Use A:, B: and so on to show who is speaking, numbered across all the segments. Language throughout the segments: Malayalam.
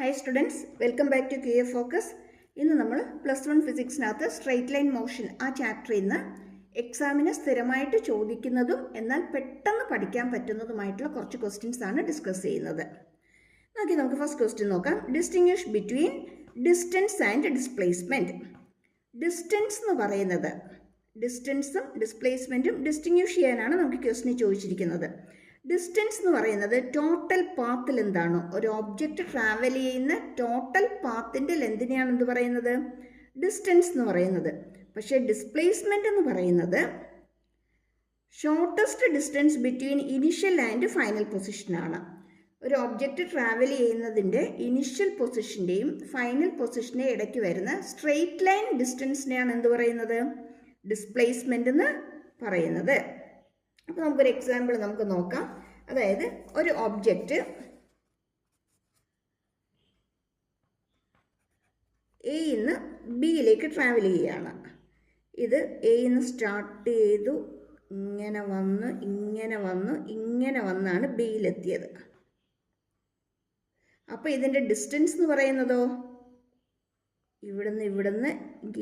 A: Hi students welcome back to Q A focus ഇന്ന് നമ്മൾ പ്ലസ് വൺ ഫിസിക്സിനകത്ത് സ്ട്രെയിറ്റ് ലൈൻ മോഷൻ ആ ചാപ്റ്ററിൽ നിന്ന് എക്സാമിന് സ്ഥിരമായിട്ട് ചോദിക്കുന്നതും എന്നാൽ പെട്ടെന്ന് പഠിക്കാൻ പറ്റുന്നതുമായിട്ടുള്ള കുറച്ച് ക്വസ്റ്റ്യൻസ് ആണ് ഡിസ്കസ് ചെയ്യുന്നത്. നോക്കി നമുക്ക് ഫസ്റ്റ് ക്വസ്റ്റ്യൻ നോക്കാം. Distinguish between distance and displacement distance എന്ന് പറയുന്നത് ഡിസ്റ്റൻസും ഡിസ്പ്ലേസ്മെന്റും ഡിസ്റ്റിങ്ഷ് ചെയ്യാനാണ് നമുക്ക് ക്വസ്റ്റിന് ചോദിച്ചിരിക്കുന്നത്. ഡിസ്റ്റൻസ് എന്ന് പറയുന്നത് ടോട്ടൽ പാത്തിൽ എന്താണോ ഒരു ഓബ്ജക്റ്റ് ട്രാവൽ ചെയ്യുന്ന ടോട്ടൽ പാത്തിന്റെ ലെന്തിനെയാണ് എന്ത് പറയുന്നത്? ഡിസ്റ്റൻസ് എന്ന് പറയുന്നത്. പക്ഷേ ഡിസ്പ്ലേസ്മെന്റ് എന്ന് പറയുന്നത് shortest distance between initial and final പൊസിഷനാണ് ഒരു ഒബ്ജക്റ്റ് ട്രാവൽ ചെയ്യുന്നതിന്റെ ഇനിഷ്യൽ പൊസിഷന്റെയും ഫൈനൽ പൊസിഷന്റെ ഇടയ്ക്ക് വരുന്ന സ്ട്രെയിറ്റ് ലൈൻ ഡിസ്റ്റൻസിനെയാണ് എന്ത് പറയുന്നത്? ഡിസ്പ്ലേസ്മെന്റ് എന്ന് പറയുന്നത്. അപ്പോൾ നമുക്കൊരു എക്സാമ്പിൾ നമുക്ക് നോക്കാം. അതായത് ഒരു ഒബ്ജക്റ്റ് എയിൽ നിന്ന് ബിയിലേക്ക് ട്രാവൽ ചെയ്യുകയാണ് ഇത് എയിൽ നിന്ന് സ്റ്റാർട്ട് ചെയ്തു ഇങ്ങനെ വന്ന് ഇങ്ങനെ വന്ന് ഇങ്ങനെ വന്നാണ് ബിയിലെത്തിയത് അപ്പോൾ ഇതിന്റെ ഡിസ്റ്റൻസ് എന്ന് പറയുന്നതോ? ഇവിടുന്ന് ഇവിടുന്ന്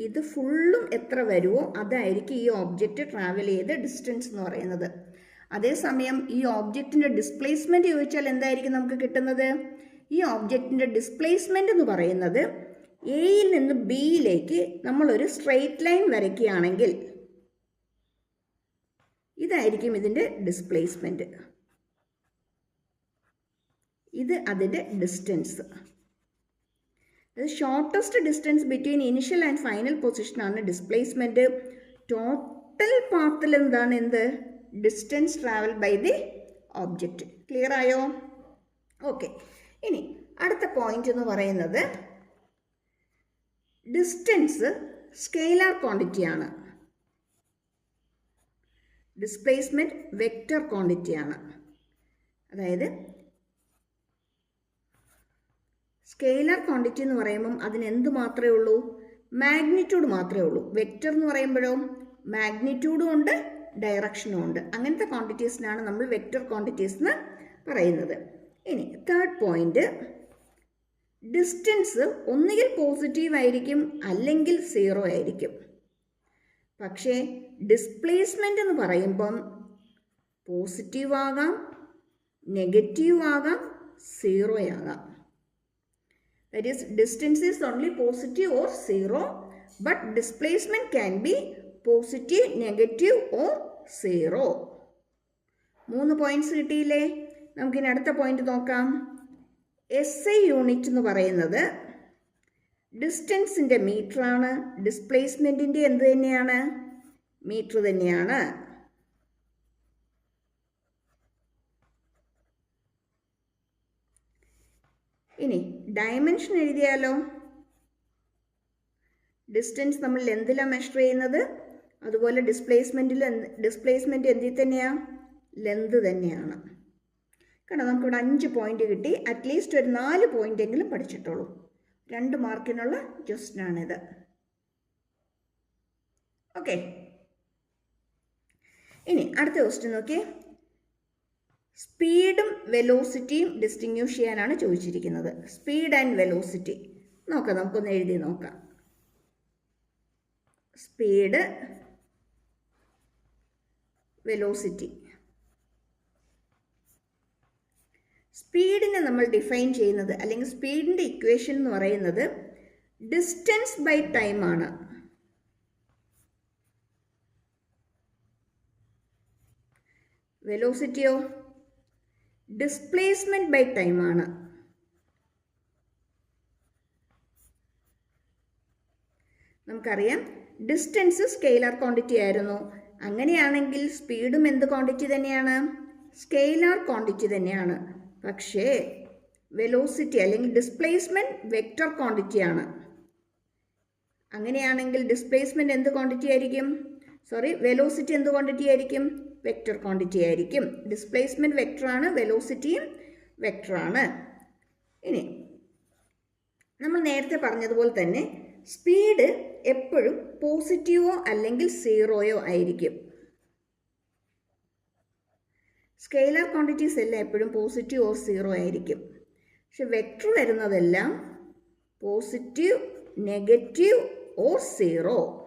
A: ഇത് ഫുള്ളും എത്ര വരുമോ അതായിരിക്കും ഈ ഓബ്ജക്റ്റ് ട്രാവൽ ചെയ്ത ഡിസ്റ്റൻസ് എന്ന് പറയുന്നത്. അതേസമയം ഈ ഓബ്ജക്റ്റിന്റെ ഡിസ്പ്ലേസ്മെന്റ് ചോദിച്ചാൽ എന്തായിരിക്കും നമുക്ക് കിട്ടുന്നത്? ഈ ഓബ്ജക്റ്റിന്റെ ഡിസ്പ്ലേസ്മെന്റ് എന്ന് പറയുന്നത് എയിൽ നിന്ന് ബിയിലേക്ക് നമ്മളൊരു സ്ട്രെയിറ്റ് ലൈൻ വരയ്ക്കുകയാണെങ്കിൽ ഇതായിരിക്കും ഇതിന്റെ ഡിസ്പ്ലേസ്മെന്റ് ഇത് അതിന്റെ distance shortest distance between initial and final പൊസിഷനാണ് displacement total പാത്തിൽ എന്താണ് എന്ത്? Distance travel by the object clear ആയോ? ഓക്കെ ഇനി അടുത്ത പോയിന്റ് എന്ന് പറയുന്നത് ഡിസ്റ്റൻസ് സ്കെയിലാർ ക്വാണ്ടിറ്റിയാണ് ഡിസ്പ്ലേസ്മെന്റ് വെക്റ്റർ ക്വാണ്ടിറ്റിയാണ് അതായത് സ്കെയിലർ ക്വാണ്ടിറ്റി എന്ന് പറയുമ്പം അതിന് എന്ത് മാത്രമേ ഉള്ളൂ? മാഗ്നിറ്റ്യൂഡ് മാത്രമേ ഉള്ളൂ. വെക്റ്റർ എന്ന് പറയുമ്പോഴോ മാഗ്നിറ്റ്യൂഡും ഉണ്ട് ഡയറക്ഷനും ഉണ്ട്. അങ്ങനത്തെ ക്വാണ്ടിറ്റീസിനാണ് നമ്മൾ വെക്റ്റർ ക്വാണ്ടിറ്റീസ് എന്ന് പറയുന്നത്. ഇനി തേർഡ് പോയിന്റ് ഡിസ്റ്റൻസ് ഒന്നുകിൽ പോസിറ്റീവ് ആയിരിക്കും അല്ലെങ്കിൽ സീറോ ആയിരിക്കും. പക്ഷേ ഡിസ്പ്ലേസ്മെന്റ് എന്ന് പറയുമ്പം പോസിറ്റീവ് ആകാം നെഗറ്റീവ് ആകാം സീറോ ആകാം. That is distance is only positive or zero but displacement can be positive negative or zero. മൂന്ന് പോയിന്റ്സ് കിട്ടിയില്ലേ? നമുക്കിനി അടുത്ത പോയിന്റ് നോക്കാം. എസ് ഐ യൂണിറ്റ് എന്ന് പറയുന്നത് ഡിസ്റ്റൻസിന്റെ മീറ്ററാണ് ഡിസ്പ്ലേസ്മെന്റിന്റെ എന്ത് തന്നെയാണ്? മീറ്റർ തന്നെയാണ്. ഇനി ഡയമെൻഷൻ എഴുതിയാലോ? ഡിസ്റ്റൻസ് നമ്മൾ ലെന്തിലാണ് മെഷർ ചെയ്യുന്നത്. അതുപോലെ ഡിസ്പ്ലേസ്മെന്റിൽ ഡിസ്പ്ലേസ്മെന്റ് എന്തിൽ തന്നെയാണ് ലെന്ത് തന്നെയാണ്. കാരണം നമുക്കിവിടെ അഞ്ച് പോയിന്റ് കിട്ടി. അറ്റ്ലീസ്റ്റ് ഒരു നാല് പോയിന്റ് എങ്കിലും പഠിച്ചിട്ടുള്ളൂ. രണ്ട് മാർക്കിനുള്ള ക്വസ്റ്റനാണിത് ഓക്കെ ഇനി അടുത്ത ക്വസ്റ്റ്യൻ നോക്കിയേ. സ്പീഡും വെലോസിറ്റിയും ഡിസ്റ്റിങ്യൂഷ് ചെയ്യാനാണ് ചോദിച്ചിരിക്കുന്നത്. Speed and velocity. നോക്കാം നമുക്കൊന്ന് എഴുതി നോക്കാം. Speed velocity. സ്പീഡിനെ നമ്മൾ ഡിഫൈൻ ചെയ്യുന്നത് അല്ലെങ്കിൽ സ്പീഡിന്റെ ഇക്വേഷൻ എന്ന് പറയുന്നത് ഡിസ്റ്റൻസ് ബൈ ടൈം ആണ്. വെലോസിറ്റിയോ? ഡിസ്പ്ലേസ്മെന്റ് ബൈ ടൈം ആണ്. നമുക്കറിയാം ഡിസ്റ്റൻസ് സ്കെയിലർ ക്വാണ്ടിറ്റി ആയിരുന്നു. അങ്ങനെയാണെങ്കിൽ സ്പീഡും എന്ത് ക്വാണ്ടിറ്റി തന്നെയാണ്? സ്കെയിലർ ക്വാണ്ടിറ്റി തന്നെയാണ്. പക്ഷേ വെലോസിറ്റി അല്ലെങ്കിൽ ഡിസ്പ്ലേസ്മെന്റ് വെക്റ്റർ ക്വാണ്ടിറ്റിയാണ് അങ്ങനെയാണെങ്കിൽ ഡിസ്പ്ലേസ്മെന്റ് എന്ത് ക്വാണ്ടിറ്റി ആയിരിക്കും? സോറി വെലോസിറ്റി എന്ത് ക്വാണ്ടിറ്റി ആയിരിക്കും? വെക്റ്റർ ക്വാണ്ടിറ്റി ആയിരിക്കും. ഡിസ്പ്ലേസ്മെന്റ് വെക്റ്ററാണ് വെലോസിറ്റിയും വെക്റ്ററാണ് ഇനി നമ്മൾ നേരത്തെ പറഞ്ഞതുപോലെ തന്നെ സ്പീഡ് എപ്പോഴും പോസിറ്റീവോ അല്ലെങ്കിൽ സീറോയോ ആയിരിക്കും. സ്കെയിലർ ക്വാണ്ടിറ്റീസ് എല്ലാം എപ്പോഴും പോസിറ്റീവ് ഓർ സീറോ ആയിരിക്കും. പക്ഷെ വെക്ടർ വരുന്നതെല്ലാം പോസിറ്റീവ് നെഗറ്റീവ് ഓർ സീറോ.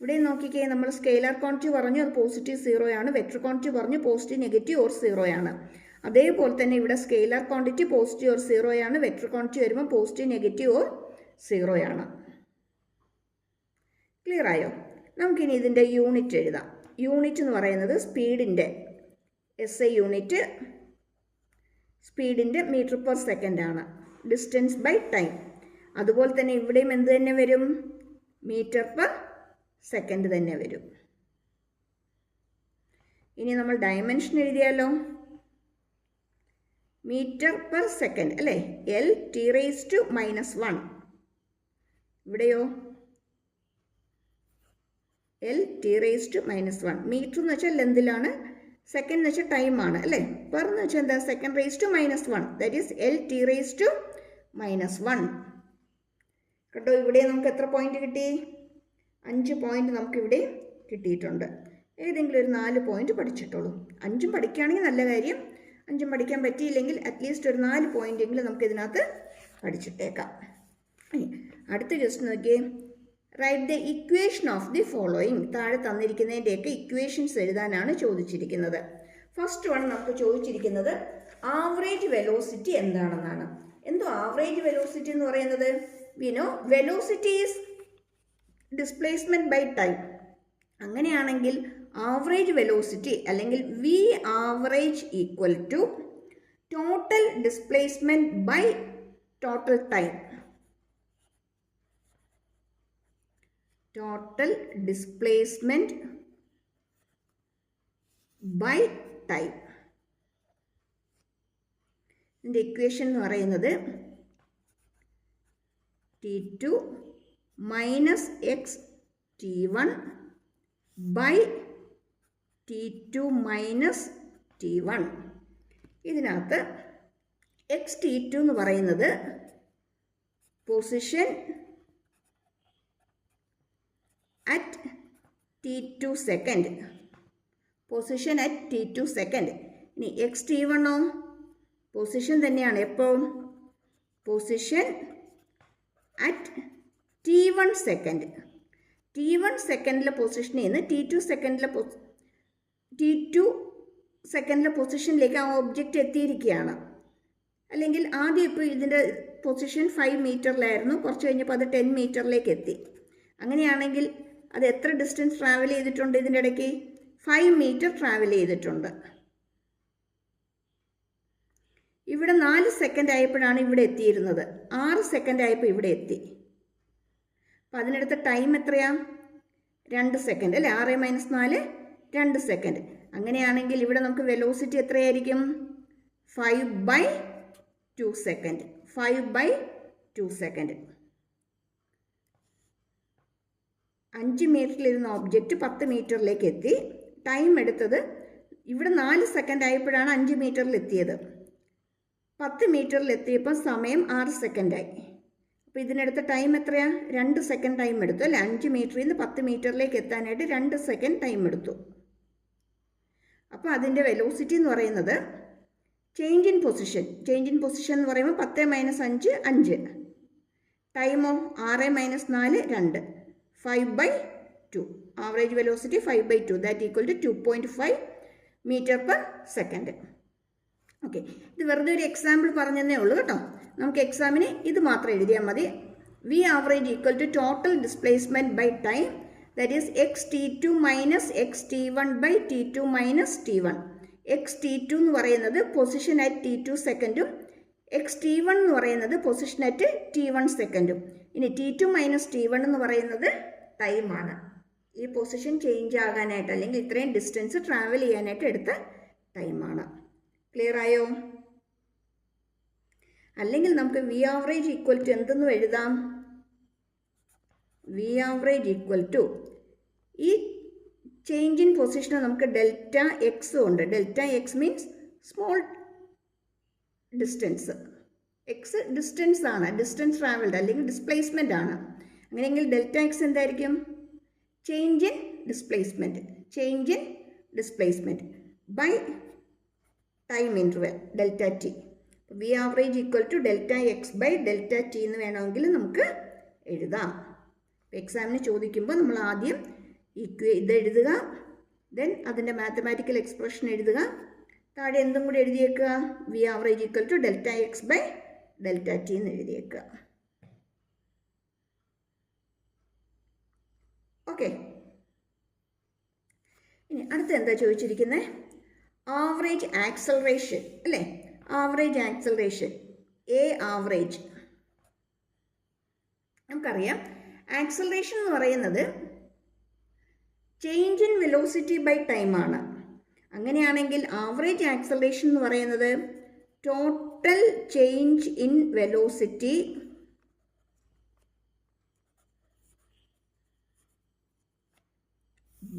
A: ഇവിടെ നോക്കിക്കേ നമ്മൾ സ്കെയിലർ ക്വാണ്ടിറ്റി പറഞ്ഞു അത് പോസിറ്റീവ് സീറോ ആണ്. വെക്ടർ ക്വാണ്ടിറ്റി പറഞ്ഞു പോസിറ്റീവ് നെഗറ്റീവ് ഓർ സീറോ ആണ്. അതേപോലെ തന്നെ ഇവിടെ scalar quantity positive or zero ആണ്. വെക്ടർ ക്വാണ്ടിറ്റി വരുമ്പോൾ പോസിറ്റീവ് നെഗറ്റീവ് ഓർ സീറോ ആണ്. ക്ലിയർ ആയോ? നമുക്കിനി ഇതിന്റെ യൂണിറ്റ് എഴുതാം. യൂണിറ്റ് എന്ന് പറയുന്നത് സ്പീഡിന്റെ എസ് എ യൂണിറ്റ് സ്പീഡിന്റെ മീറ്റർ പെർ സെക്കൻഡ് ആണ്. ഡിസ്റ്റൻസ് ബൈ ടൈം അതുപോലെ തന്നെ ഇവിടെയും എന്ത് തന്നെ വരും? മീറ്റർ പെർ സെക്കൻഡ് തന്നെ വരും. ഇനി നമ്മൾ ഡയമെൻഷൻ എഴുതിയാലോ? മീറ്റർ പെർ സെക്കൻഡ് അല്ലേ? L T raise to minus one ഇവിടെയോ? L T raise to minus one metre എന്ന് വെച്ചാൽ ലെന്തിലാണ് സെക്കൻഡ് എന്ന് വെച്ചാൽ ടൈമാണ് അല്ലേ? പെർ എന്ന് വെച്ചാൽ എന്താ? Second raise to minus one that is L T raise to minus one കേട്ടോ ഇവിടെ നമുക്ക് എത്ര പോയിന്റ് കിട്ടി? അഞ്ച് പോയിന്റ് നമുക്കിവിടെ കിട്ടിയിട്ടുണ്ട്. ഏതെങ്കിലും ഒരു നാല് പോയിന്റ് പഠിച്ചിട്ടുള്ളൂ അഞ്ചും പഠിക്കുകയാണെങ്കിൽ നല്ല കാര്യം. അഞ്ചും പഠിക്കാൻ പറ്റിയില്ലെങ്കിൽ അറ്റ്ലീസ്റ്റ് ഒരു നാല് പോയിന്റെങ്കിലും നമുക്ക് ഇതിനകത്ത് പഠിച്ചിട്ടേക്കാം. അടുത്ത ജസ്റ്റ് നോക്കിയേ. Write the equation of the following താഴെ തന്നിരിക്കുന്നതിന്റെയൊക്കെ ഇക്വേഷൻസ് എഴുതാനാണ് ചോദിച്ചിരിക്കുന്നത്. ഫസ്റ്റ് വൺ നമുക്ക് ചോദിച്ചിരിക്കുന്നത് ആവറേജ് വെലോസിറ്റി എന്താണെന്നാണ്. എന്തോ ആവറേജ് വെലോസിറ്റി എന്ന് പറയുന്നത്? വിനോ velocity is displacement by time അങ്ങനെയാണെങ്കിൽ ആവറേജ് വെലോസിറ്റി അല്ലെങ്കിൽ V average equal to total displacement by total time total displacement by time ഇതിന്റെ ഇക്വേഷൻ എന്ന് പറയുന്നത് T two minus X T one by T two minus T one ഇതിനകത്ത് എക്സ് ടി ടു എന്ന് പറയുന്നത് position at T two second position at T two second ഇനി എക്സ് ടി വണ്ണോ പൊസിഷൻ തന്നെയാണ് എപ്പോൾ position at T one second T one സെക്കൻഡിലെ പൊസിഷനിൽ നിന്ന് ടി ടു സെക്കൻഡിലെ ടി ടു സെക്കൻഡിലെ പൊസിഷനിലേക്ക് ആ ഒബ്ജക്റ്റ് എത്തിയിരിക്കുകയാണ്. അല്ലെങ്കിൽ ആദ്യം ഇപ്പോൾ ഇതിന്റെ പൊസിഷൻ ഫൈവ് മീറ്ററിലായിരുന്നു കുറച്ച് കഴിഞ്ഞപ്പോൾ അത് ടെൻ മീറ്ററിലേക്ക് എത്തി. അങ്ങനെയാണെങ്കിൽ അത് എത്ര ഡിസ്റ്റൻസ് ട്രാവൽ ചെയ്തിട്ടുണ്ട് ഇതിന്റെ ഇടയ്ക്ക്? ഫൈവ് മീറ്റർ ട്രാവൽ ചെയ്തിട്ടുണ്ട്. ഇവിടെ നാല് സെക്കൻഡ് ആയപ്പോഴാണ് ഇവിടെ എത്തിയിരുന്നത്. ആറ് സെക്കൻഡ് ആയപ്പോൾ ഇവിടെ എത്തി. അപ്പം അതിനടുത്ത ടൈം എത്രയാണ് രണ്ട് സെക്കൻഡ് അല്ലേ? ആറ് മൈനസ് നാല് രണ്ട് സെക്കൻഡ് അങ്ങനെയാണെങ്കിൽ ഇവിടെ നമുക്ക് വെലോസിറ്റി എത്രയായിരിക്കും? Five by two second five by two second അഞ്ച് മീറ്ററിലിരുന്ന ഒബ്ജക്റ്റ് പത്ത് മീറ്ററിലേക്ക് എത്തി. ടൈം എടുത്തത് ഇവിടെ നാല് സെക്കൻഡ് ആയപ്പോഴാണ് അഞ്ച് മീറ്ററിൽ എത്തിയത്. പത്ത് മീറ്ററിൽ എത്തിയപ്പോൾ സമയം ആറ് സെക്കൻഡായി അപ്പോൾ ഇതിനെടുത്ത ടൈം എത്രയാണ് രണ്ട് സെക്കൻഡ് ടൈം എടുത്തു അല്ലേ? അഞ്ച് മീറ്ററിൽ നിന്ന് പത്ത് മീറ്ററിലേക്ക് എത്താനായിട്ട് രണ്ട് സെക്കൻഡ് ടൈം എടുത്തു. അപ്പോൾ അതിന്റെ വെലോസിറ്റി എന്ന് പറയുന്നത് change in position change in position എന്ന് പറയുമ്പോൾ പത്ത് മൈനസ് അഞ്ച് അഞ്ച്. ടൈമോ ആറ് മൈനസ് നാല് രണ്ട്. Five by two average velocity five by two that equal to two point five metre per second okay ഇത് വെറുതെ ഒരു എക്സാമ്പിൾ പറഞ്ഞതേ ഉള്ളൂ കേട്ടോ. നമുക്ക് എക്സാമിന് ഇത് മാത്രം എഴുതിയാൽ മതി. V average equal to total displacement by time that is X T two minus X T one by T two minus T one X T two എന്ന് പറയുന്നത് പൊസിഷൻ അറ്റ് ടി ടു സെക്കൻഡും എക്സ് ടി വൺ എന്ന് പറയുന്നത് പൊസിഷൻ അറ്റ് ടി വൺ സെക്കൻഡും ഇനി T two minus T one എന്ന് പറയുന്നത് ടൈമാണ് ഈ പൊസിഷൻ ചേഞ്ച് ആകാനായിട്ട് അല്ലെങ്കിൽ ഇത്രയും ഡിസ്റ്റൻസ് ട്രാവൽ ചെയ്യാനായിട്ട് എടുത്ത ടൈമാണ് ക്ലിയർ ആയോ? അല്ലെങ്കിൽ നമുക്ക് വി ആവറേജ് ഈക്വൽ ടു എന്തെന്നും എഴുതാം? വി ആവറേജ് ഈക്വൽ ടു ഈ ചേഞ്ച് ഇൻ പൊസിഷന് നമുക്ക് ഡെൽറ്റ എക്സ് ഉണ്ട്. Delta X means small distance X distance ആണ്. ഡിസ്റ്റൻസ് ട്രാവൽഡ് അല്ലെങ്കിൽ ഡിസ്പ്ലേസ്മെന്റ് ആണ്. അങ്ങനെയെങ്കിൽ ഡെൽറ്റ എക്സ് എന്തായിരിക്കും? Change in displacement change in displacement by time interval delta T V average equal to delta X by delta T എന്ന് വേണമെങ്കിൽ നമുക്ക് എഴുതാം. എക്സാമിന് ചോദിക്കുമ്പോൾ നമ്മൾ ആദ്യം ഇക്വ ഇത് എഴുതുക ദെൻ അതിന്റെ മാത്തമാറ്റിക്കൽ എക്സ്പ്രഷൻ എഴുതുക. താഴെ എന്തും കൂടി എഴുതിയേക്കുക V average equal to delta X by delta T എന്ന് എഴുതിയേക്കുക. ഓക്കെ ഇനി അടുത്ത എന്താ ചോദിച്ചിരിക്കുന്നത് ആവറേജ് ആക്സലറേഷൻ അല്ലേ? ആവറേജ് ആക്സലറേഷൻ എ ആവറേജ് നമുക്കറിയാം. ആക്സലറേഷൻ എന്ന് പറയുന്നത് change in velocity by time ആണ്. അങ്ങനെയാണെങ്കിൽ ആവറേജ് ആക്സലറേഷൻ എന്ന് പറയുന്നത് total change in velocity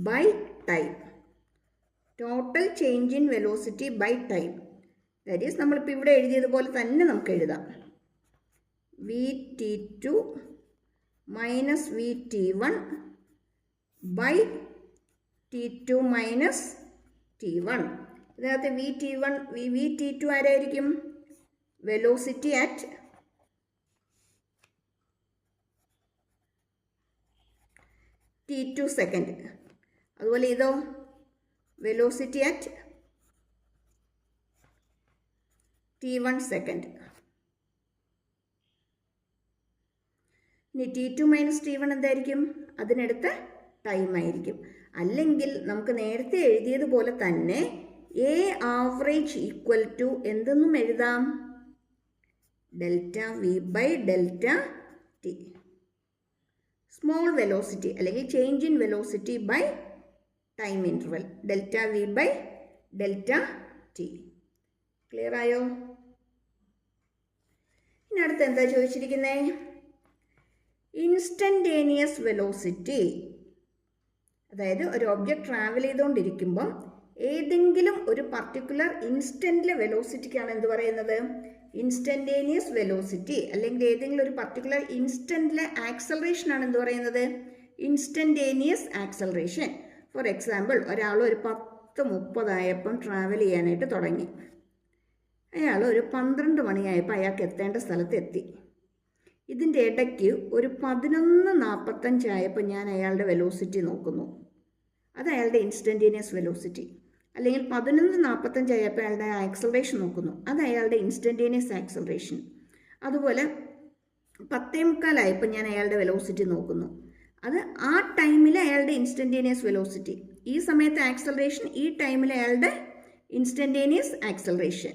A: by time total change in velocity by time that is നമ്മളിപ്പോൾ ഇവിടെ എഴുതിയതുപോലെ തന്നെ നമുക്ക് എഴുതാം. V T two minus V T one by T two minus T one ഇതിനകത്ത് V T one V V T two ആരായിരിക്കും? Velocity at T two second അതുപോലെ ഇതോ? അറ്റ് ടി വൺ സെക്കൻഡ് ഇനി T two minus T one എന്തായിരിക്കും? അതിനടുത്ത ടൈം ആയിരിക്കും. അല്ലെങ്കിൽ നമുക്ക് നേരത്തെ എഴുതിയതുപോലെ തന്നെ എ ആവറേജ് ഈക്വൽ ടു എന്തെന്നും എഴുതാം? Delta V by delta T small velocity അല്ലെങ്കിൽ change in velocity by time interval delta V by delta T clear ആയോ? ഇനി അടുത്ത് എന്താ ചോദിച്ചിരിക്കുന്നത് ഇൻസ്റ്റന്റേനിയസ് വെലോസിറ്റി അതായത് ഒരു ഒബ്ജക്റ്റ് ട്രാവൽ ചെയ്തുകൊണ്ടിരിക്കുമ്പം ഏതെങ്കിലും ഒരു പർട്ടിക്കുലർ ഇൻസ്റ്റന്റിലെ വെലോസിറ്റിക്കാണ് എന്ത് പറയുന്നത്? ഇൻസ്റ്റന്റേനിയസ് വെലോസിറ്റി അല്ലെങ്കിൽ ഏതെങ്കിലും ഒരു പർട്ടിക്കുലർ ഇൻസ്റ്റന്റിലെ ആക്സലറേഷൻ ആണ് എന്ത് പറയുന്നത്? ഇൻസ്റ്റന്റേനിയസ് ആക്സലറേഷൻ ഫോർ എക്സാമ്പിൾ ഒരാൾ ഒരു പത്ത് മുപ്പതായപ്പം ട്രാവൽ ചെയ്യാനായിട്ട് തുടങ്ങി. അയാൾ ഒരു പന്ത്രണ്ട് മണിയായപ്പോൾ അയാൾക്ക് എത്തേണ്ട സ്ഥലത്ത് എത്തി. ഇതിന്റെ ഇടയ്ക്ക് ഒരു പതിനൊന്ന് നാൽപ്പത്തഞ്ചായപ്പോൾ ഞാൻ അയാളുടെ വെലോസിറ്റി നോക്കുന്നു. അത് അയാളുടെ ഇൻസ്റ്റന്റേനിയസ് വെലോസിറ്റി അല്ലെങ്കിൽ പതിനൊന്ന് നാൽപ്പത്തഞ്ചായപ്പോൾ അയാളുടെ ആക്സലറേഷൻ നോക്കുന്നു. അത് അയാളുടെ ഇൻസ്റ്റന്റേനിയസ് ആക്സലറേഷൻ അതുപോലെ പത്തേ മുക്കാലായപ്പോൾ ഞാൻ അയാളുടെ വെലോസിറ്റി നോക്കുന്നു. അത് ആ ടൈമിൽ അയാളുടെ ഇൻസ്റ്റന്റേനിയസ് വെലോസിറ്റി ഈ സമയത്ത് ആക്സലറേഷൻ ഈ ടൈമിൽ അയാളുടെ ഇൻസ്റ്റന്റേനിയസ് ആക്സലറേഷൻ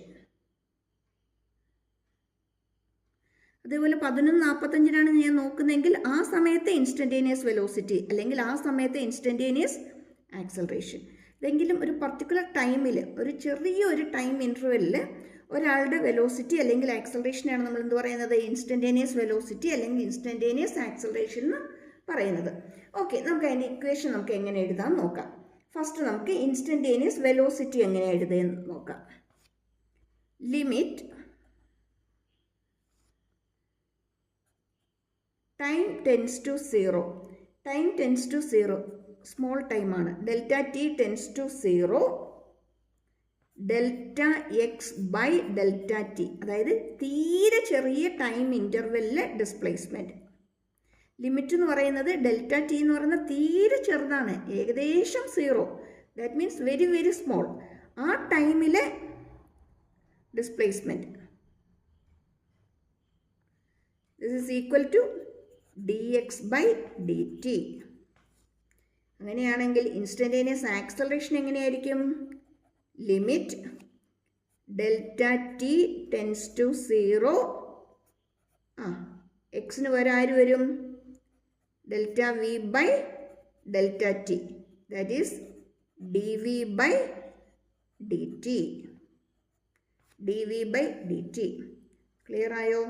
A: അതേപോലെ പതിനൊന്ന് നാൽപ്പത്തഞ്ചിനാണ് ഞാൻ നോക്കുന്നതെങ്കിൽ ആ സമയത്തെ ഇൻസ്റ്റന്റേനിയസ് വെലോസിറ്റി അല്ലെങ്കിൽ ആ സമയത്തെ ഇൻസ്റ്റന്റേനിയസ് ആക്സലറേഷൻ ഇതെങ്കിലും ഒരു പർട്ടിക്കുലർ ടൈമിൽ ഒരു ചെറിയ ഒരു ടൈം ഇന്റർവെല്ലിൽ ഒരാളുടെ വെലോസിറ്റി അല്ലെങ്കിൽ ആക്സലറേഷനാണ് നമ്മൾ എന്ത് പറയുന്നത്? ഇൻസ്റ്റന്റേനിയസ് വെലോസിറ്റി അല്ലെങ്കിൽ ഇൻസ്റ്റന്റേനിയസ് ആക്സലറേഷൻ എന്ന് പറയുന്നത്. ഓക്കെ നമുക്ക് അതിന്റെ ഇക്വേഷൻ നമുക്ക് എങ്ങനെ എഴുതാൻ നോക്കാം. ഫസ്റ്റ് നമുക്ക് ഇൻസ്റ്റന്റേനിയസ് വെലോസിറ്റി എങ്ങനെ എഴുതുകയെന്ന് നോക്കാം. Limit time tends to zero time tends to zero small ടൈമാണ് delta T tends to zero delta X by delta T അതായത് തീരെ ചെറിയ ടൈം ഇന്റർവെല്ലിലെ ഡിസ്പ്ലേസ്മെന്റ് ലിമിറ്റ് എന്ന് പറയുന്നത് ഡെൽറ്റ ടി എന്ന് പറയുന്നത് തീരെ ചെറുതാണ് ഏകദേശം zero. That means very very small ആ ടൈമിലെ displacement this is equal to D X by D T അങ്ങനെയാണെങ്കിൽ ഇൻസ്റ്റന്റേനിയസ് ആക്സലറേഷൻ എങ്ങനെയായിരിക്കും? Limit delta T tends to zero ആ എക്സിന് വരെ ആര് വരും? T that is D V by D T D V by D T clear ആയോ?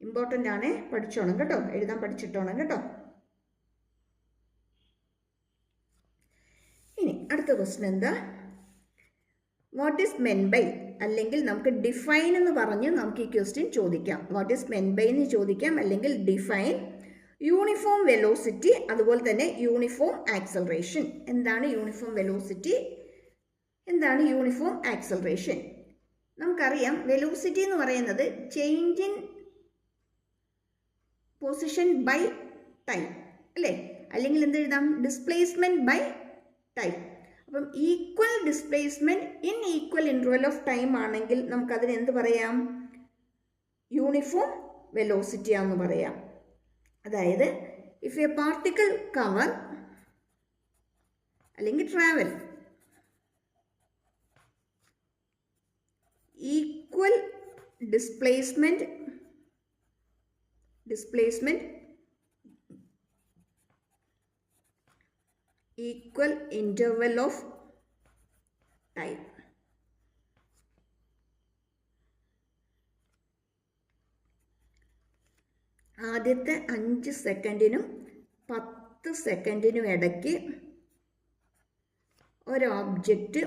A: ഇമ്പോർട്ടന്റ് ആണ്. പഠിച്ചോണം കേട്ടോ. എഴുതാൻ പഠിച്ചിട്ടോണം കേട്ടോ. ഇനി അടുത്ത ക്വസ്റ്റൻ എന്താ? വാട്ട് ഈസ് മെൻ ബൈ അല്ലെങ്കിൽ നമുക്ക് ഡിഫൈൻ എന്ന് പറഞ്ഞ് നമുക്ക് ഈ ക്വസ്റ്റ്യൻ ചോദിക്കാം. വാട്ട് ഈസ് മെൻ ബൈ എന്ന് ചോദിക്കാം. അല്ലെങ്കിൽ ഡിഫൈൻ യൂണിഫോം വെലോസിറ്റി അതുപോലെ തന്നെ യൂണിഫോം ആക്സലറേഷൻ. എന്താണ് യൂണിഫോം വെലോസിറ്റി? എന്താണ് യൂണിഫോം ആക്സലറേഷൻ? നമുക്കറിയാം വെലോസിറ്റി എന്ന് പറയുന്നത് change in position by time അല്ലേ? അല്ലെങ്കിൽ എന്ത് എഴുതാം? ഡിസ്പ്ലേസ്മെന്റ് ബൈ ടൈം അപ്പം equal displacement in equal interval of time ആണെങ്കിൽ നമുക്കതിന് എന്ത് പറയാം? യൂണിഫോം വെലോസിറ്റി ആണെന്ന് പറയാം. അതായത് ഇഫ് എ പാർട്ടിക്കിൾ കവർ അല്ലെങ്കിൽ travel equal displacement displacement equal interval of time. ആദ്യത്തെ അഞ്ച് സെക്കൻഡിനും പത്ത് സെക്കൻഡിനും ഇടയ്ക്ക് ഒരു ഓബ്ജക്റ്റ്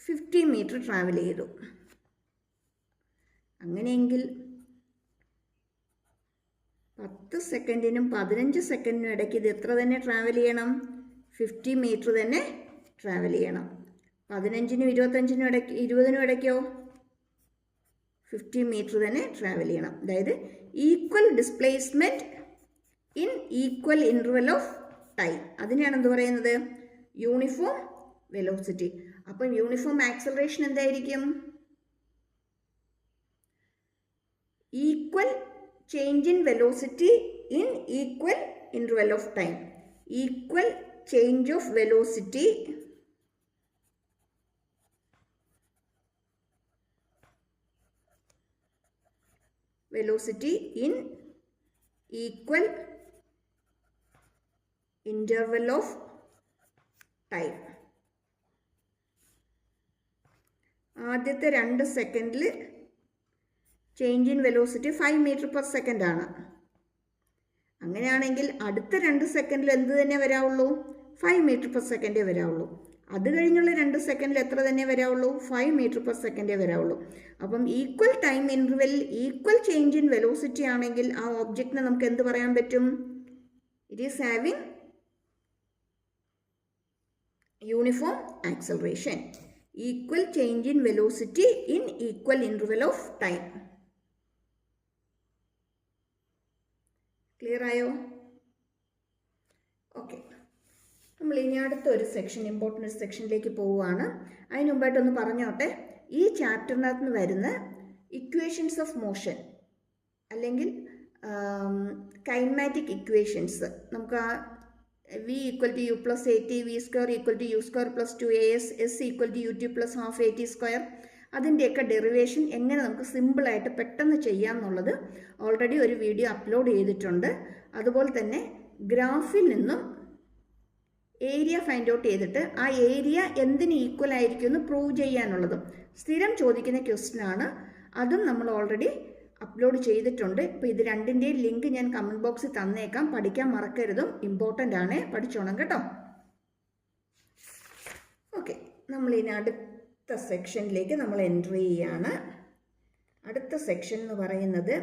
A: ഫിഫ്റ്റി മീറ്റർ ട്രാവൽ ചെയ്തു. അങ്ങനെയെങ്കിൽ പത്ത് സെക്കൻഡിനും പതിനഞ്ച് സെക്കൻഡിനും ഇടയ്ക്ക് ഇത് എത്ര തന്നെ ട്രാവൽ ചെയ്യണം? ഫിഫ്റ്റി മീറ്റർ തന്നെ ട്രാവൽ ചെയ്യണം. പതിനഞ്ചിനും ഇരുപത്തഞ്ചിനും ഇടയ്ക്ക് ഇരുപതിനും ഇടയ്ക്കോ? ഫിഫ്റ്റി മീറ്റർ തന്നെ ട്രാവൽ ചെയ്യണം. അതായത് equal displacement in equal interval of time അതിനെയാണ് എന്ത് പറയുന്നത്? യൂണിഫോം വെലോസിറ്റി അപ്പം യൂണിഫോം ആക്സലറേഷൻ എന്തായിരിക്കും? Equal change in velocity in equal interval of time equal change of velocity velocity in equal interval of time. ആദ്യത്തെ രണ്ട് സെക്കൻഡിൽ change in velocity five metre per second ആണ്. അങ്ങനെയാണെങ്കിൽ അടുത്ത രണ്ട് സെക്കൻഡിൽ എന്ത് തന്നെ വരാവുള്ളൂ? ഫൈവ് മീറ്റർ പെർ സെക്കൻഡേ വരാവുള്ളൂ. അത് കഴിഞ്ഞുള്ള രണ്ട് സെക്കൻഡിൽ എത്ര തന്നെ വരാവുള്ളൂ? ഫൈവ് മീറ്റർ പെർ സെക്കൻഡേ വരാവുള്ളൂ. അപ്പം equal time interval equal change in velocity ആണെങ്കിൽ ആ ഓബ്ജക്റ്റിനെ നമുക്ക് എന്ത് പറയാൻ പറ്റും? It is having uniform acceleration equal change in velocity in equal interval of time clear ആയോ? ഓക്കെ നമ്മൾ ഇനി അടുത്ത ഒരു സെക്ഷൻ ഇമ്പോർട്ടന്റ് ഒരു സെക്ഷനിലേക്ക് പോവുകയാണ്. അതിന് മുമ്പായിട്ടൊന്ന് പറഞ്ഞോട്ടെ. ഈ ചാപ്റ്ററിനകത്ത് നിന്ന് വരുന്ന ഇക്വേഷൻസ് ഓഫ് മോഷൻ അല്ലെങ്കിൽ കൈമാറ്റിക് ഇക്വേഷൻസ് നമുക്ക് ആ V equal to U plus A T V square equal to U square plus two A S S equal to U T plus half A T square അതിന്റെയൊക്കെ ഡെറിവേഷൻ എങ്ങനെ നമുക്ക് സിമ്പിളായിട്ട് പെട്ടെന്ന് ചെയ്യാം എന്നുള്ളത് ഓൾറെഡി ഒരു വീഡിയോ അപ്ലോഡ് ചെയ്തിട്ടുണ്ട്. അതുപോലെ തന്നെ ഗ്രാഫിൽ നിന്നും ഏരിയ ഫൈൻഡ് ഔട്ട് ചെയ്തിട്ട് ആ ഏരിയ എന്തിന് ഈക്വൽ ആയിരിക്കും എന്ന് പ്രൂവ് ചെയ്യാനുള്ളതും സ്ഥിരം ചോദിക്കുന്ന ക്വസ്റ്റ്യൻ ആണ്. അതും നമ്മൾ ഓൾറെഡി അപ്ലോഡ് ചെയ്തിട്ടുണ്ട്. ഇപ്പോൾ ഇത് രണ്ടിന്റെയും ലിങ്ക് ഞാൻ കമന്റ് ബോക്സിൽ തന്നേക്കാം. പഠിക്കാൻ മറക്കരുതും. ഇമ്പോർട്ടന്റ് ആണ്. പഠിച്ചോണം കേട്ടോ. ഓക്കെ നമ്മൾ ഇനി അടുത്ത സെക്ഷനിലേക്ക് നമ്മൾ എൻട്രി ചെയ്യാണ്. അടുത്ത സെക്ഷൻ എന്ന് പറയുന്നത്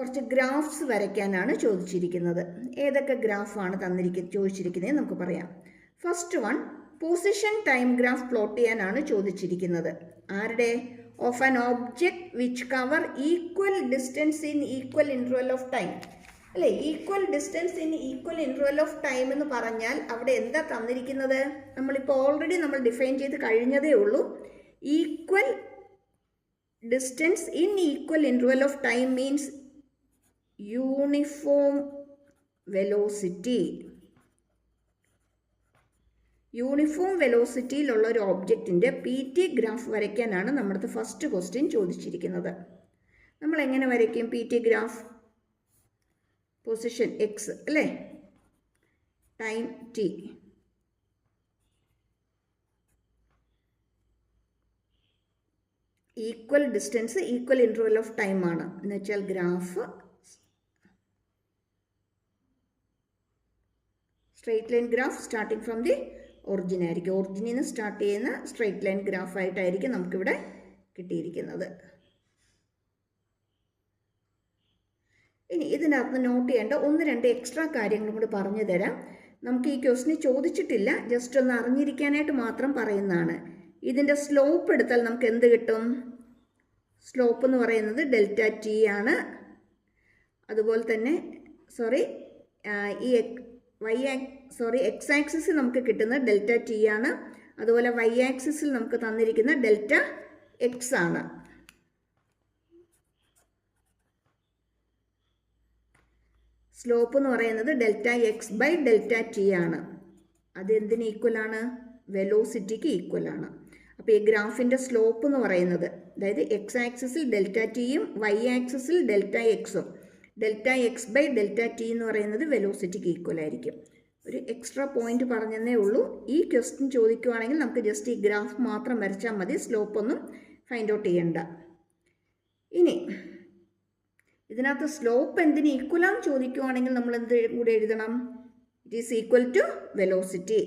A: കുറച്ച് ഗ്രാഫ്സ് വരയ്ക്കാനാണ് ചോദിച്ചിരിക്കുന്നത്. ഏതൊക്കെ ഗ്രാഫാണ് തന്നിരിക്കുന്നത് ചോദിച്ചിരിക്കുന്നത് നമുക്ക് പറയാം. First one position time graph plot ചെയ്യാനാണ് ചോദിച്ചിരിക്കുന്നത്. ആരുടെ? Of an object which cover equal distance in equal interval of time അല്ലേ? Equal distance in equal interval of time എന്ന് പറഞ്ഞാൽ അവിടെ എന്താ തന്നിരിക്കുന്നത്? നമ്മളിപ്പോൾ ഓൾറെഡി നമ്മൾ ഡിഫൈൻ ചെയ്ത് കഴിഞ്ഞതേ ഉള്ളൂ. Equal distance in equal interval of time means uniform velocity. Uniform വെലോസിറ്റിയിലുള്ള ഒരു ഓബ്ജക്റ്റിന്റെ പി ടി ഗ്രാഫ് വരയ്ക്കാനാണ് നമ്മുടെ ഫസ്റ്റ് ക്വസ്റ്റ്യൻ ചോദിച്ചിരിക്കുന്നത്. നമ്മൾ എങ്ങനെ വരയ്ക്കും P T graph? Position X അല്ലേ? Time T equal distance equal interval of time ആണ് എന്നുവെച്ചാൽ graph straight line graph starting from the origin ആയിരിക്കും. ഒറിജിനിൽ നിന്ന് സ്റ്റാർട്ട് ചെയ്യുന്ന സ്ട്രെയിറ്റ് ലൈൻ ഗ്രാഫായിട്ടായിരിക്കും നമുക്കിവിടെ കിട്ടിയിരിക്കുന്നത്. ഇനി ഇതിനകത്ത് നോട്ട് ചെയ്യേണ്ട ഒന്ന് രണ്ട് എക്സ്ട്രാ കാര്യങ്ങളും കൂടി പറഞ്ഞു തരാം. നമുക്ക് ഈ ക്വസ്റ്റിന് ചോദിച്ചിട്ടില്ല. ജസ്റ്റ് ഒന്ന് അറിഞ്ഞിരിക്കാനായിട്ട് മാത്രം പറയുന്നതാണ്. ഇതിന്റെ സ്ലോപ്പ് എടുത്താൽ നമുക്ക് എന്ത് കിട്ടും? സ്ലോപ്പ് എന്ന് പറയുന്നത് ഡെൽറ്റ ടി ആണ്. അതുപോലെ തന്നെ സോറി ഈ വൈ സോറി എക്സ് ആക്സിസിൽ നമുക്ക് കിട്ടുന്ന ഡെൽറ്റ ടി ആണ്. അതുപോലെ വൈ ആക്സിസിൽ നമുക്ക് തന്നിരിക്കുന്ന ഡെൽറ്റ എക്സ് ആണ്. സ്ലോപ്പ് എന്ന് പറയുന്നത് delta X by delta T ആണ്. അത് എന്തിന് ഈക്വൽ ആണ്? വെലോസിറ്റിക്ക് ഈക്വൽ ആണ്. അപ്പോൾ ഈ ഗ്രാഫിന്റെ സ്ലോപ്പ് എന്ന് പറയുന്നത് അതായത് എക്സ് ആക്സിസിൽ ഡെൽറ്റ ടിയും വൈ ആക്സിസിൽ ഡെൽറ്റ എക്സും delta X by delta T എന്ന് പറയുന്നത് വെലോസിറ്റിക്ക് ഈക്വൽ ആയിരിക്കും. ഒരു എക്സ്ട്രാ പോയിന്റ് പറഞ്ഞതേ ഉള്ളൂ. ഈ ക്വസ്റ്റ്യൻ ചോദിക്കുവാണെങ്കിൽ നമുക്ക് ജസ്റ്റ് ഈ ഗ്രാഫ് മാത്രം വരച്ചാൽ മതി. സ്ലോപ്പ് ഒന്നും ഫൈൻഡ് ഔട്ട് ചെയ്യണ്ട. ഇനി ഇതിനകത്ത് സ്ലോപ്പ് എന്തിന് ഈക്വലാന്ന് ചോദിക്കുവാണെങ്കിൽ നമ്മൾ എന്ത് കൂടെ എഴുതണം? It is equal to velocity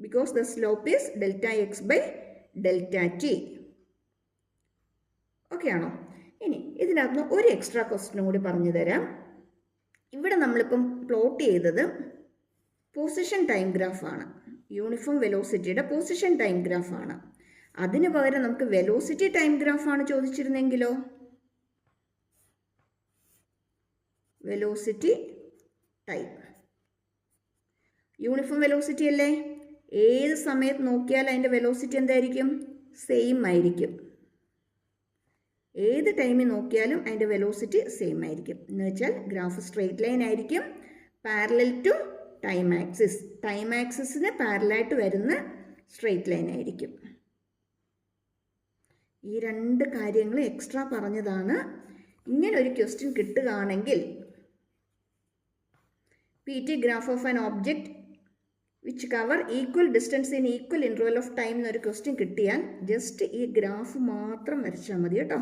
A: because the slope is delta X by delta T okay ആണോ? ഇനി ഇതിനകത്ത് ഒരു എക്സ്ട്രാ ക്വസ്റ്റ്യനും കൂടി പറഞ്ഞു തരാം. ഇവിടെ നമ്മളിപ്പം പ്ലോട്ട് ചെയ്തത് പൊസിഷൻ ടൈം ഗ്രാഫാണ് യൂണിഫോം വെലോസിറ്റിയുടെ പൊസിഷൻ ടൈം ഗ്രാഫാണ് അതിന് പകരം നമുക്ക് വെലോസിറ്റി ടൈം ഗ്രാഫാണ് ചോദിച്ചിരുന്നെങ്കിലോ? വെലോസിറ്റി ടൈം യൂണിഫോം വെലോസിറ്റി അല്ലേ? ഏത് സമയത്ത് നോക്കിയാൽ അതിന്റെ വെലോസിറ്റി എന്തായിരിക്കും? സെയിം ആയിരിക്കും. ഏത് ടൈമിൽ നോക്കിയാലും അതിന്റെ വെലോസിറ്റി സെയിം ആയിരിക്കും. എന്ന് വെച്ചാൽ ഗ്രാഫ് സ്ട്രെയിറ്റ് ലൈൻ ആയിരിക്കും. Parallel to time axis time ആക്സിസിന് പാരലായിട്ട് വരുന്ന സ്ട്രെയിറ്റ് ലൈൻ ആയിരിക്കും. ഈ രണ്ട് കാര്യങ്ങൾ എക്സ്ട്രാ പറഞ്ഞതാണ്. ഇങ്ങനെ ഒരു ക്വസ്റ്റ്യൻ കിട്ടുകയാണെങ്കിൽ P T graph of an object which cover equal distance in equal interval of time എന്നൊരു ക്വസ്റ്റ്യൻ കിട്ടിയാൽ ജസ്റ്റ് ഈ ഗ്രാഫ് മാത്രം വരച്ചാൽ മതി കേട്ടോ.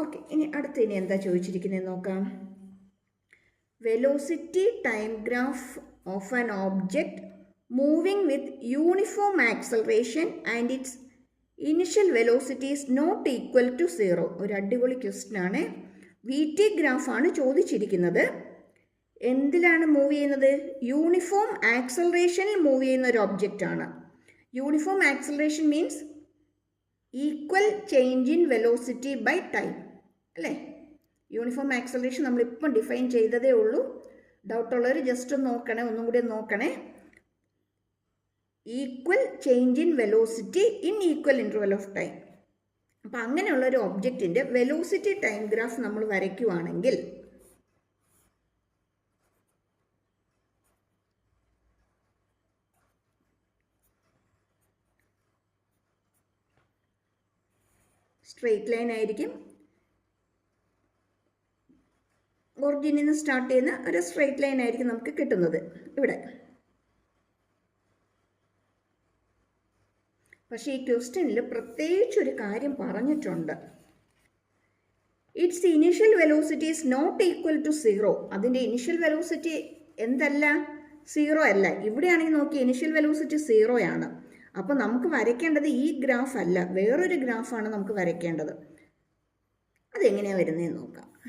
A: ഓക്കെ ഇനി അടുത്ത ഇനി എന്താ ചോദിച്ചിരിക്കുന്നത് നോക്കാം. Velocity time graph of an object moving with uniform acceleration and its initial velocity is not equal to zero ഒരു അടിപൊളി ക്വസ്റ്റ്യൻ ആണ്. വി ടി ഗ്രാഫാണ് ചോദിച്ചിരിക്കുന്നത്. എന്തിലാണ് മൂവ് ചെയ്യുന്നത്? യൂണിഫോം ആക്സലറേഷനിൽ മൂവ് ചെയ്യുന്ന ഒരു ഒബ്ജക്റ്റ് ആണ്. Uniform acceleration means equal change in velocity by time അല്ലേ? യൂണിഫോം ആക്സലറേഷൻ നമ്മളിപ്പം ഡിഫൈൻ ചെയ്തതേ ഉള്ളൂ. ഡൗട്ടുള്ളവർ ജസ്റ്റ് ഒന്ന് നോക്കണേ ഒന്നും കൂടി നോക്കണേ. Equal change in velocity in equal interval of time അപ്പം അങ്ങനെയുള്ള ഒരു ഒബ്ജക്റ്റിന്റെ വെലോസിറ്റി ടൈം ഗ്രാഫ് നമ്മൾ വരയ്ക്കുവാണെങ്കിൽ സ്ട്രെയിറ്റ് ലൈൻ ആയിരിക്കും. ഒറിജിനിൽ നിന്ന് സ്റ്റാർട്ട് ചെയ്യുന്ന ഒരു സ്ട്രെയിറ്റ് ലൈൻ ആയിരിക്കും നമുക്ക് കിട്ടുന്നത്. ഇവിടെ. പക്ഷേ ഈ ക്വസ്റ്റ്യനിൽ പ്രത്യേകിച്ച് ഒരു കാര്യം പറഞ്ഞിട്ടുണ്ട്. Its initial velocity is not equal to zero അതിന്റെ ഇനിഷ്യൽ വെലോസിറ്റി എന്തല്ല? സീറോ അല്ല. ഇവിടെയാണെങ്കിൽ നോക്കി ഇനിഷ്യൽ വെലോസിറ്റി സീറോ ആണ്. അപ്പോൾ നമുക്ക് വരയ്ക്കേണ്ടത് ഈ ഗ്രാഫ് അല്ല. വേറൊരു ഗ്രാഫാണ് നമുക്ക് വരയ്ക്കേണ്ടത്. അതെങ്ങനെയാണ് വരുന്നതെന്ന് നോക്കാം.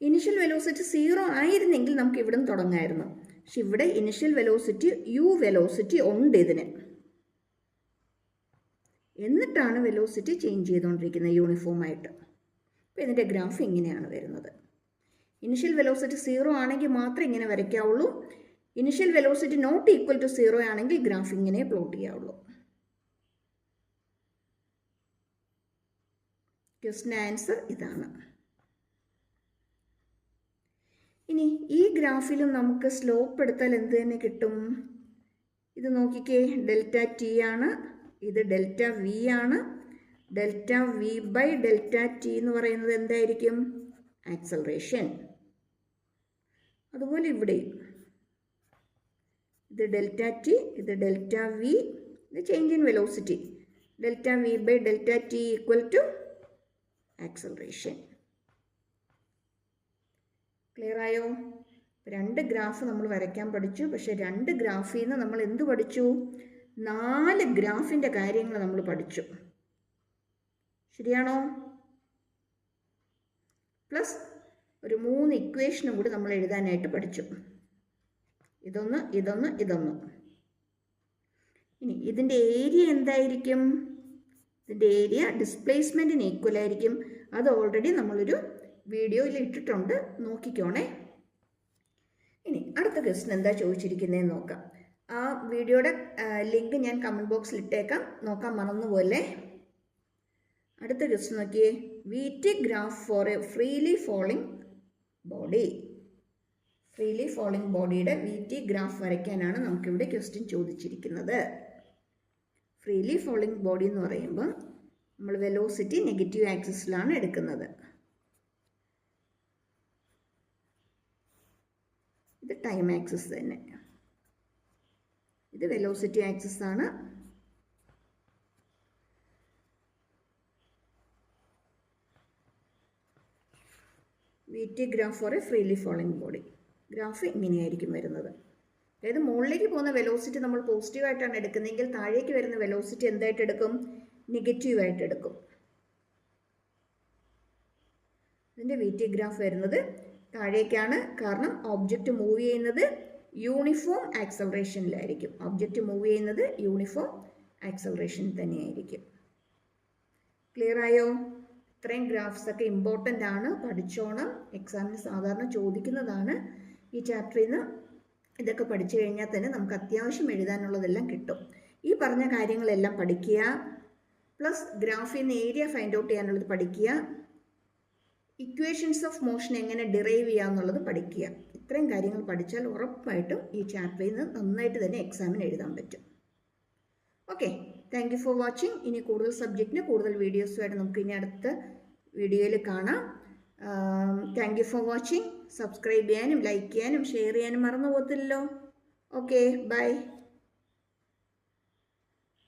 A: ഇനിഷ്യൽ വെലോസിറ്റി സീറോ ആയിരുന്നെങ്കിൽ നമുക്ക് ഇവിടെ നിന്ന് തുടങ്ങായിരുന്നു. പക്ഷെ ഇവിടെ ഇനിഷ്യൽ വെലോസിറ്റി യു വെലോസിറ്റി ഉണ്ട് ഇതിന്. എന്നിട്ടാണ് വെലോസിറ്റി ചേഞ്ച് ചെയ്തുകൊണ്ടിരിക്കുന്നത് യൂണിഫോം ആയിട്ട്. അപ്പോൾ ഇതിന്റെ ഗ്രാഫ് ഇങ്ങനെയാണ് വരുന്നത്. ഇനിഷ്യൽ വെലോസിറ്റി സീറോ ആണെങ്കിൽ മാത്രമേ ഇങ്ങനെ വരയ്ക്കാവുള്ളൂ. Initial velocity not equal to zero ആണെങ്കിൽ ഗ്രാഫ് ഇങ്ങനെ പ്ലോട്ട് ചെയ്യാവുള്ളൂ. ക്വസ്റ്റിൻ ആൻസർ ഇതാണ്. ഇനി ഈ ഗ്രാഫിലും നമുക്ക് സ്ലോപ്പ് എടുത്താൽ എന്ത് തന്നെ കിട്ടും? ഇത് നോക്കിക്കേ ഡെൽറ്റ ടി ആണ്. ഇത് ഡെൽറ്റ വി ആണ്. Delta V by delta T എന്ന് പറയുന്നത് എന്തായിരിക്കും? ആക്സലറേഷൻ അതുപോലെ ഇവിടെയും ഇത് ഡെൽറ്റ ടി ഇത് ഡെൽറ്റ വി ഇത് change in velocity delta V by delta T equal to acceleration clear ആയോ? രണ്ട് ഗ്രാഫ് നമ്മൾ വരയ്ക്കാൻ പഠിച്ചു. പക്ഷെ രണ്ട് ഗ്രാഫിൽ നിന്ന് നമ്മൾ എന്ത് പഠിച്ചു? നാല് ഗ്രാഫിന്റെ കാര്യങ്ങൾ നമ്മൾ പഠിച്ചു. ശരിയാണോ? പ്ലസ് ഒരു മൂന്ന് ഇക്വേഷനും കൂടി നമ്മൾ എഴുതാനായിട്ട് പഠിച്ചു. ഇതൊന്ന് ഇതൊന്ന് ഇതൊന്ന്. ഇനി ഇതിന്റെ ഏരിയ എന്തായിരിക്കും? ഇതിന്റെ ഏരിയ ഡിസ്പ്ലേസ്മെന്റിന് ഈക്വൽ ആയിരിക്കും. അത് ഓൾറെഡി നമ്മളൊരു വീഡിയോയിൽ ഇട്ടിട്ടുണ്ട് നോക്കിക്കോണേ. ഇനി അടുത്ത ക്വസ്റ്റൻ എന്താ ചോദിച്ചിരിക്കുന്നതെന്ന് നോക്കാം. ആ വീഡിയോയുടെ ലിങ്ക് ഞാൻ കമന്റ് ബോക്സിൽ ഇട്ടേക്കാം. നോക്കാൻ മറന്നുപോലെ അടുത്ത ക്വസ്റ്റൻ നോക്കിയേ. V T graph for a freely falling body freely falling ബോഡിയുടെ വീറ്റി ഗ്രാഫ് വരയ്ക്കാനാണ് നമുക്കിവിടെ ക്വസ്റ്റ്യൻ ചോദിച്ചിരിക്കുന്നത്. ഫ്രീലി ഫോളിംഗ് ബോഡി എന്ന് പറയുമ്പോൾ നമ്മൾ വെലോസിറ്റി നെഗറ്റീവ് ആക്സിസിലാണ് എടുക്കുന്നത് ഇത് ടൈം ആക്സിസ് തന്നെ. ഇത് വെലോസിറ്റി ആക്സസ് ആണ്. V T graph for a freely falling body graph ഇങ്ങനെയായിരിക്കും വരുന്നത്. അതായത് മുകളിലേക്ക് പോകുന്ന വെലോസിറ്റി നമ്മൾ പോസിറ്റീവായിട്ടാണ് എടുക്കുന്നതെങ്കിൽ താഴേക്ക് വരുന്ന വെലോസിറ്റി എന്തായിട്ട് എടുക്കും? നെഗറ്റീവായിട്ട് എടുക്കും. ഇതിന്റെ വി ടി ഗ്രാഫ് വരുന്നത് താഴേക്കാണ് കാരണം ഓബ്ജക്റ്റ് മൂവ് ചെയ്യുന്നത് യൂണിഫോം ആക്സലറേഷനിലായിരിക്കും ഒബ്ജക്റ്റ് മൂവ് ചെയ്യുന്നത് യൂണിഫോം ആക്സലറേഷൻ തന്നെയായിരിക്കും. ക്ലിയർ ആയോ? ഇത്രയും ഗ്രാഫ്സ് ഒക്കെ ഇമ്പോർട്ടന്റ് ആണ്. പഠിച്ചോണം. എക്സാമിന് സാധാരണ ചോദിക്കുന്നതാണ് ഈ ചാപ്റ്ററിൽ നിന്ന് ഇതൊക്കെ പഠിച്ചു കഴിഞ്ഞാൽ തന്നെ നമുക്ക് അത്യാവശ്യം എഴുതാനുള്ളതെല്ലാം കിട്ടും. ഈ പറഞ്ഞ കാര്യങ്ങളെല്ലാം പഠിക്കുക. പ്ലസ് ഗ്രാഫിൽ നിന്ന് ഏരിയ ഫൈൻഡ് ഔട്ട് ചെയ്യാനുള്ളത് പഠിക്കുക. ഇക്വേഷൻസ് ഓഫ് മോഷൻ എങ്ങനെ ഡിറൈവ് ചെയ്യുക എന്നുള്ളത് പഠിക്കുക. ഇത്രയും കാര്യങ്ങൾ പഠിച്ചാൽ ഉറപ്പായിട്ടും ഈ ചാപ്റ്ററിൽ നിന്ന് നന്നായിട്ട് തന്നെ എക്സാമിന് എഴുതാൻ പറ്റും. ഓക്കെ താങ്ക് ഫോർ വാച്ചിങ് ഇനി കൂടുതൽ സബ്ജക്റ്റിന് കൂടുതൽ വീഡിയോസുമായിട്ട് നമുക്ക് ഇനി അടുത്ത വീഡിയോയിൽ കാണാം. താങ്ക് ഫോർ വാച്ചിങ് സബ്സ്ക്രൈബ് ചെയ്യാനും ലൈക്ക് ചെയ്യാനും ഷെയർ ചെയ്യാനും മറന്നു പോകത്തില്ലല്ലോ. Okay bye